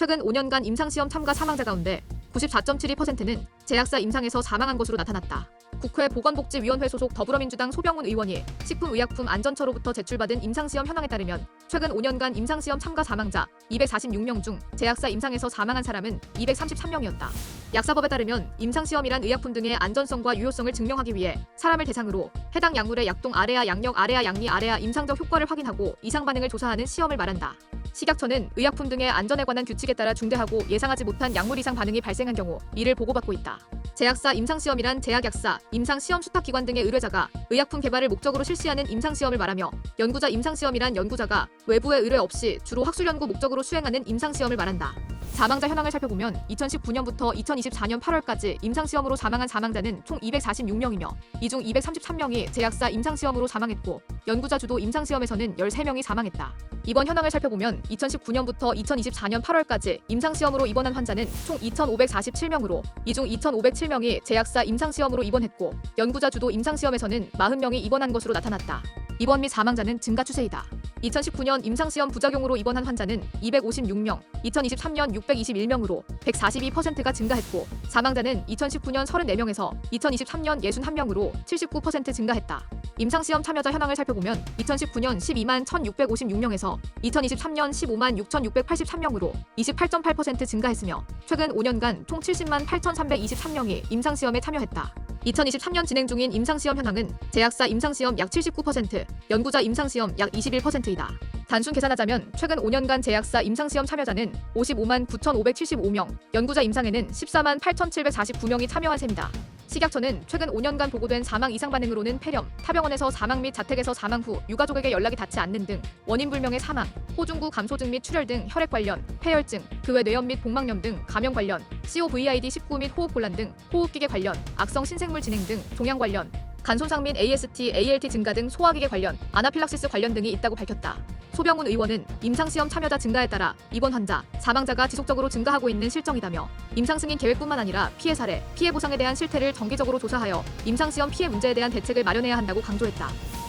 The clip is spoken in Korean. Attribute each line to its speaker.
Speaker 1: 최근 5년간 임상시험 참가 사망자 가운데 94.72%는 제약사 임상에서 사망한 것으로 나타났다. 국회 보건복지위원회 소속 더불어민주당 소병훈 의원이 식품의약품 안전처로부터 제출받은 임상시험 현황에 따르면 최근 5년간 임상시험 참가 사망자 246명 중 제약사 임상에서 사망한 사람은 233명이었다. 약사법에 따르면 임상시험이란 의약품 등의 안전성과 유효성을 증명하기 위해 사람을 대상으로 해당 약물의 약동 아래아 양력 아래아 양리 아래아 임상적 효과를 확인하고 이상 반응을 조사하는 시험을 말한다. 식약처는 의약품 등의 안전에 관한 규칙에 따라 중대하고 예상하지 못한 약물 이상 반응이 발생한 경우 이를 보고받고 있다. 제약사 임상시험이란 제약약사, 임상시험 수탁기관 등의 의뢰자가 의약품 개발을 목적으로 실시하는 임상시험을 말하며 연구자 임상시험이란 연구자가 외부의 의뢰 없이 주로 학술 연구 목적으로 수행하는 임상시험을 말한다. 사망자 현황을 살펴보면 2019년부터 2024년 8월까지 임상시험으로 사망한 사망자는 총 246명이며 이 중 233명이 제약사 임상시험으로 사망했고 연구자 주도 임상시험에서는 13명이 사망했다. 이번 현황을 살펴보면 2019년부터 2024년 8월까지 임상시험으로 입원한 환자는 총 2,547명으로 이 중 2,507명이 제약사 임상시험으로 입원했고 연구자 주도 임상시험에서는 40명이 입원한 것으로 나타났다. 입원 및 사망자는 증가 추세이다. 2019년 임상시험 부작용으로 입원한 환자는 256명, 2023년 621명으로 142%가 증가했고 사망자는 2019년 34명에서 2023년 61명으로 79% 증가했다. 임상시험 참여자 현황을 살펴보면 2019년 12만 1,656명에서 2023년 15만 6,683명으로 28.8% 증가했으며 최근 5년간 총 70만 8,323명이 임상시험에 참여했다. 2023년 진행 중인 임상시험 현황은 제약사 임상시험 약 79%, 연구자 임상시험 약 21%이다. 단순 계산하자면 최근 5년간 제약사 임상시험 참여자는 55만 9,575명, 연구자 임상에는 14만 8,749명이 참여한 셈이다. 식약처는 최근 5년간 보고된 사망 이상 반응으로는 폐렴, 타병원에서 사망 및 자택에서 사망 후 유가족에게 연락이 닿지 않는 등 원인 불명의 사망, 호중구 감소증 및 출혈 등 혈액 관련, 폐혈증, 그 외 뇌염 및 복막염 등 감염 관련, COVID-19 및 호흡 곤란 등 호흡기계 관련, 악성 신생물 진행 등 종양 관련, 간 손상 및 AST, ALT 증가 등 소화기계 관련, 아나필락시스 관련 등이 있다고 밝혔다. 소병훈 의원은 임상시험 참여자 증가에 따라 입원 환자, 사망자가 지속적으로 증가하고 있는 실정이다며 임상 승인 계획뿐만 아니라 피해 사례, 피해 보상에 대한 실태를 정기적으로 조사하여 임상시험 피해 문제에 대한 대책을 마련해야 한다고 강조했다.